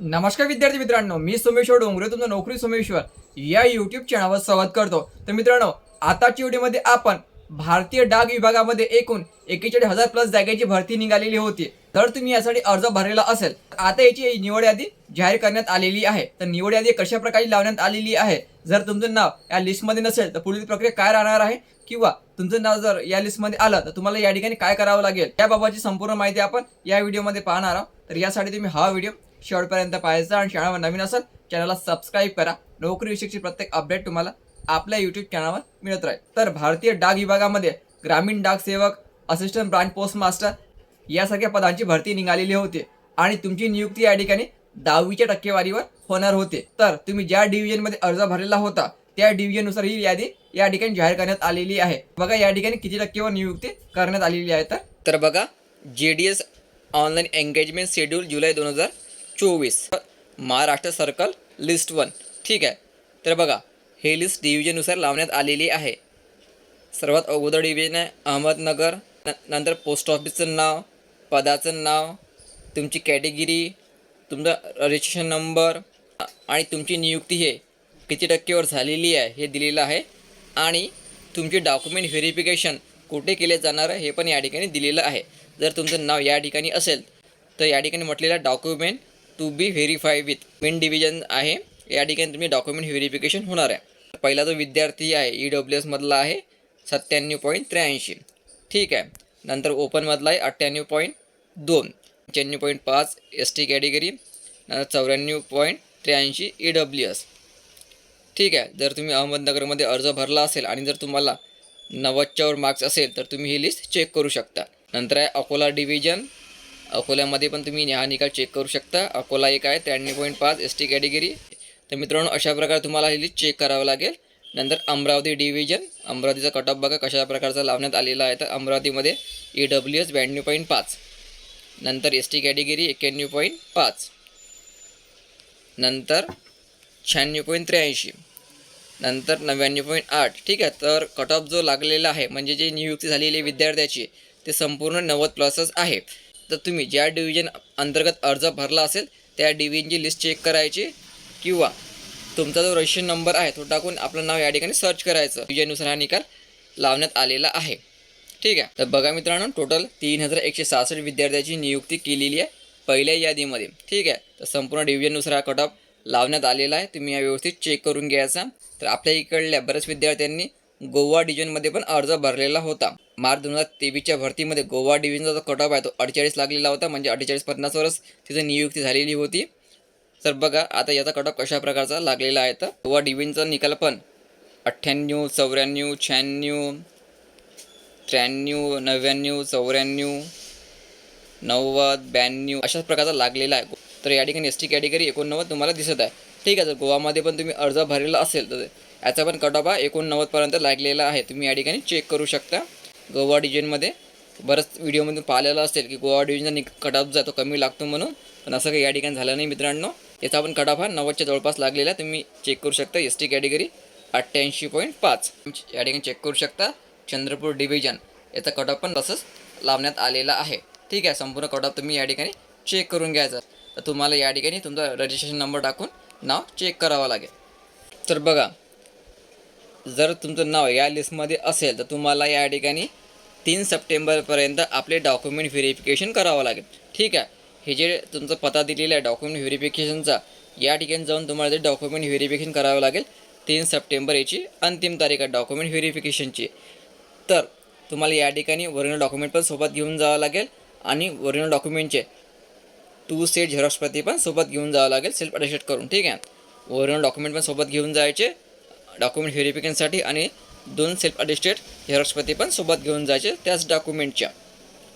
नमस्कार विद्यार्थी मित्रांनो मी सोमेश्वर डोंगरे तुमचं नोकरी सोमेश्वर. या युट्यूब चॅनलवर स्वागत करतो. तर मित्रांनो आताच्या व्हिडिओमध्ये आपण भारतीय डाक विभागामध्ये एकूण एकेचाळीस हजार प्लस जागेची भरती निघालेली होती. तर तुम्ही यासाठी अर्ज भरलेला असेल आता याची निवड यादी जाहीर करण्यात आलेली आहे. तर निवड यादी कशा प्रकारे लावण्यात आलेली आहे जर तुमचं नाव या लिस्टमध्ये नसेल तर पुढील प्रक्रिया काय राहणार आहे किंवा तुमचं नाव जर या लिस्टमध्ये आलं तर तुम्हाला या ठिकाणी काय करावं लागेल याबाबतची संपूर्ण माहिती आपण या व्हिडिओमध्ये पाहणार आहोत. तर यासाठी तुम्ही हा व्हिडिओ शेवटपर्यंत पाहायचा आणि चॅनलवर नवीन असेल चॅनलला सबस्क्राईब करा. नोकरीविषयीची प्रत्येक अपडेट तुम्हाला आपल्या यूट्यूब चॅनलवर मिळत राहील. तर भारतीय डाक विभागामध्ये ग्रामीण डाक सेवक असिस्टंट ब्रांच पोस्ट मास्टर यासारख्या पदांची भरती निघालेली होती आणि तुमची नियुक्ती या ठिकाणी दहावीच्या टक्केवारीवर होणार होते. तर तुम्ही ज्या डिव्हिजनमध्ये अर्ज भरलेला होता त्या डिव्हिजननुसार ही यादी या ठिकाणी जाहीर करण्यात आलेली आहे. बघा या ठिकाणी किती टक्केवर नियुक्ती करण्यात आलेली आहे तर. तर बघा J D S online engagement schedule जुलै दोन हजार चोवीस. महाराष्ट्र सर्कल लिस्ट वन ठीक आहे? तर बघा हे लिस्ट डिव्हिजननुसार लावण्यात आलेली आहे. सर्वात अगोदर डिव्हिजन आहे अहमदनगर न नंतर पोस्ट ऑफिसचं नाव पदाचं नाव तुमची कॅटेगिरी तुमचा रजिस्ट्रेशन नंबर आणि तुमची नियुक्ती हे किती टक्केवर झालेली आहे हे दिलेलं आहे. आणि तुमची डॉक्युमेंट व्हेरिफिकेशन कुठे केले जाणार आहे हे पण या ठिकाणी दिलेलं आहे. जर तुमचं नाव या ठिकाणी असेल तर या ठिकाणी म्हटलेलं document to be verify with main division आहे. या ठिकाणी तुम्ही डॉक्युमेंट व्हेरिफिकेशन होणार आहे. पहिला जो विद्यार्थी आहे ई डब्ल्यू एसमधला आहे सत्त्याण्णव पॉईंट त्र्याऐंशी. ठीक आहे. नंतर ओपनमधला आहे अठ्ठ्याण्णव पॉईंट दोन. पंच्याण्णव पॉईंट पाच एस टी कॅटेगरी नंतर चौऱ्याण्णव पॉईंट त्र्याऐंशी ई डब्ल्यू एस ठीक आहे. जर तुम्ही अहमदनगरमध्ये अर्ज भरला असेल आणि जर तुम्हाला नव्वदच्यावर मार्क्स असेल तर तुम्ही ही लिस्ट चेक करू शकता. नंतर आहे अकोला डिव्हिजन अकोल्यामध्ये पण तुम्ही हा निकाल चेक करू शकता. अकोला एक आहे त्र्याण्णव पॉईंट पाच एस टी कॅटेगरी तर मित्रांनो अशा प्रकारे तुम्हाला ही लिस्ट चेक करावं लागेल. नंतर अमरावती डिव्हिजन अमरावतीचा कट ऑफ बघा कशा प्रकारचा लावण्यात आलेला आहे. तर अमरावतीमध्ये ई डब्ल्यू एस ब्याण्णव पॉईंट पाच. नंतर एस टी कॅटेगरी एक्क्याण्णव पॉईंट पाच. नंतर शहाण्णव पॉईंट त्र्याऐंशी. नंतर नव्याण्णव पॉईंट आठ. ठीक आहे तर कट ऑफ जो लागलेला आहे म्हणजे जे नियुक्ती झालेली विद्यार्थ्याची ते संपूर्ण नव्वद प्लसच आहे. तर तुम्ही ज्या डिव्हिजन अंतर्गत अर्ज भरला असेल त्या डिव्हिजनची लिस्ट चेक करायची किंवा तुमचा जो रजिस्ट्रेशन नंबर आहे तो टाकून आपलं नाव या ठिकाणी सर्च करायचं. डिव्हिजननुसार हा निकाल लावण्यात आलेला आहे. ठीक आहे? तर बघा मित्रांनो टोटल तीन हजार एकशे सहासष्ट विद्यार्थ्याची नियुक्ती केलेली आहे पहिल्या यादीमध्ये. ठीक आहे? तर संपूर्ण डिव्हिजननुसार हा कट ऑफ लावण्यात आलेला आहे. तुम्ही या व्यवस्थित चेक करून घ्यायचा. तर आपल्या इकडल्या बऱ्याच विद्यार्थ्यांनी गोवा डिव्हिजनमध्ये पण अर्ज भरलेला होता. मार्च दोन हजार तेवीसच्या भरतीमध्ये गोवा डिव्हिजनचा जो कट ऑफ आहे तो अठ्ठेचाळीस लागलेला होता म्हणजे अठ्ठेचाळीस पन्नासवरच तिथे नियुक्ती झालेली होती. तर बघा आता याचा कट ऑफ कशा प्रकारचा लागलेला आहे तर गोवा डिव्हिजनचा निकाल पण अठ्ठ्याण्णव चौऱ्याण्णव शहाण्णव त्र्याण्णव नव्याण्णव चौऱ्याण्णव नव्वद ब्याण्णव अशाच प्रकारचा लागलेला आहे. तर या ठिकाणी एस टी कॅटेगरी एकोणनव्वद तुम्हाला दिसत आहे. ठीक आहे सर गोवामध्ये पण तुम्ही अर्ज भरलेला असेल तर याचा पण कट ऑफ हा एकोणनव्वदपर्यंत लागलेला आहे. तुम्ही या ठिकाणी चेक करू शकता. गोवा डिव्हिजनमध्ये बरंच व्हिडिओमधून पाहिलेलं असेल की गोवा डिव्हिजनचा निक कट ऑफ जातो कमी लागतो म्हणून. पण असं काही या ठिकाणी झालं नाही मित्रांनो. याचा पण कट ऑफ हा नव्वदच्या जवळपास लागलेला आहे. तुम्ही चेक करू शकता एस टी कॅटेगरी अठ्ठ्याऐंशी पॉईंट पाच. या ठिकाणी चेक करू शकता चंद्रपूर डिव्हिजन याचा कट ऑफ पण तसंच लावण्यात आलेला आहे. ठीक आहे संपूर्ण कट ऑफ तुम्ही या ठिकाणी चेक करून घ्यायचा. तर तुम्हाला या ठिकाणी तुमचा रजिस्ट्रेशन नंबर टाकून नाव चेक करावं लागेल. तर बघा जर तुमचं नाव या लिस्टमध्ये असेल तर तुम्हाला या ठिकाणी तीन सप्टेंबरपर्यंत आपले डॉक्युमेंट व्हेरिफिकेशन करावं लागेल. ठीक आहे? हे जे तुमचा पत्ता दिलेला आहे डॉक्युमेंट व्हेरिफिकेशनचा या ठिकाणी जाऊन तुम्हाला ते डॉक्युमेंट व्हेरिफिकेशन करावं लागेल. तीन सप्टेंबर याची अंतिम तारीख आहे डॉक्युमेंट व्हेरिफिकेशनची तर तुम्हाला या ठिकाणी ओरिजिनल डॉक्युमेंट पण सोबत घेऊन जावं लागेल आणि ओरिजिनल डॉक्युमेंटचे टू सेट झेरॉक्स प्रती पण सोबत घेऊन जावं लागेल सेल्फ अटेस्टेड करून. ठीक आहे? ओरिजिनल डॉक्युमेंट पण सोबत घेऊन जायचे. डॉक्युमेंट व्हेरिफिकेशनसाठी आणि दोन सेल्फ अटेस्टेड झेरॉक्स पण सोबत घेऊन जायचे त्याच डॉक्युमेंटच्या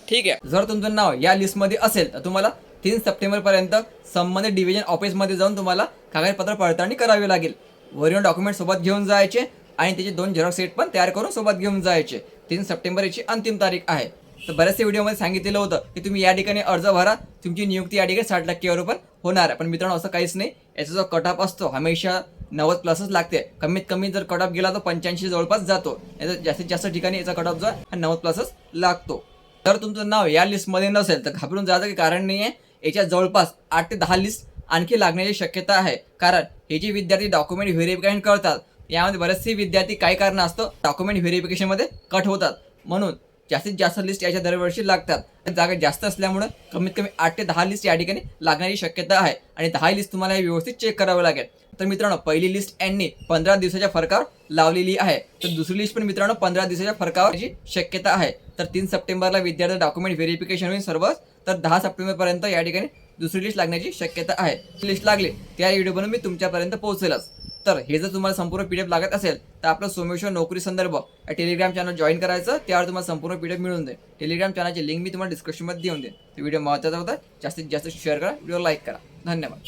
ठीक आहे? जर तुमचं नाव या लिस्टमध्ये असेल तर तुम्हाला तीन सप्टेंबरपर्यंत संबंधित डिव्हिजन ऑफिसमध्ये जाऊन तुम्हाला कागदपत्र पडताळणी करावी लागेल. ओरिजिनल डॉक्युमेंट सोबत घेऊन जायचे आणि त्याचे दोन झेरॉक्स सेट पण तयार करून सोबत घेऊन जायचे. तीन सप्टेंबर याची अंतिम तारीख आहे. तर बऱ्याचशा व्हिडिओमध्ये सांगितलेलं होतं की तुम्ही या ठिकाणी अर्ज भरा तुमची नियुक्ती या ठिकाणी साठ टक्केवर पण होणार आहे. पण मित्रांनो असं काहीच नाही. याचा जो कट ऑफ असतो. हमेशा नव्वद प्लसच लागते. कमीत कमी जर कट ऑफ गेला तर पंच्याऐंशी जवळपास जातो. याचा जास्तीत जास्त ठिकाणी याचा कट ऑफ जो आहे नव्वद प्लसच लागतो. तर तुमचं नाव या लिस्टमध्ये नसेल तर घाबरून जायचं की कारण नाही आहे याच्या जवळपास आठ ते दहा लिस्ट आणखी लागण्याची शक्यता आहे. कारण हे जे विद्यार्थी डॉक्युमेंट व्हेरिफिकेशन करतात यामध्ये बरेचसे विद्यार्थी काही कारण असतं डॉक्युमेंट व्हेरिफिकेशनमध्ये कट होतात. म्हणून जास्तीत जास्त लिस्ट याच्या दरवर्षी लागतात. जागा जास्त असल्यामुळे कमीत कमी आठ ते दहा लिस्ट या ठिकाणी लागण्याची शक्यता आहे. आणि दहा लिस्ट तुम्हाला व्यवस्थित चेक करावं लागेल. तर मित्रांनो पहिली लिस्ट यांनी पंधरा दिवसाच्या फरकावर लावलेली आहे. तर दुसरी लिस्ट पण मित्रांनो पंधरा दिवसाच्या फरकावर शक्यता आहे. तर तीन सप्टेंबरला विद्यार्थी डॉक्युमेंट व्हेरिफिकेशन होईल सर्व तर दहा सप्टेंबरपर्यंत या ठिकाणी दुसरी लिस्ट लागण्याची शक्यता आहे. लिस्ट लागली त्या व्हिडिओ बनवून मी तुमच्यापर्यंत पोहोचेलच. तर हे जर तुम्हाला संपूर्ण पीडीएफ लागत असेल तर आपलं सोमेश्वर नोकरी संदर्भ या टेलिग्राम चॅनल जॉईन करायचं त्यावर तुम्हाला संपूर्ण पीडीएफ मिळून देईल टेलिग्राम चॅनलची लिंक मी तुम्हाला डिस्क्रिप्शनमध्ये देऊन देईन. तो व्हिडिओ महत्त्वाचा होता जास्तीत जास्त शेअर करा व्हिडिओ लाईक करा. धन्यवाद.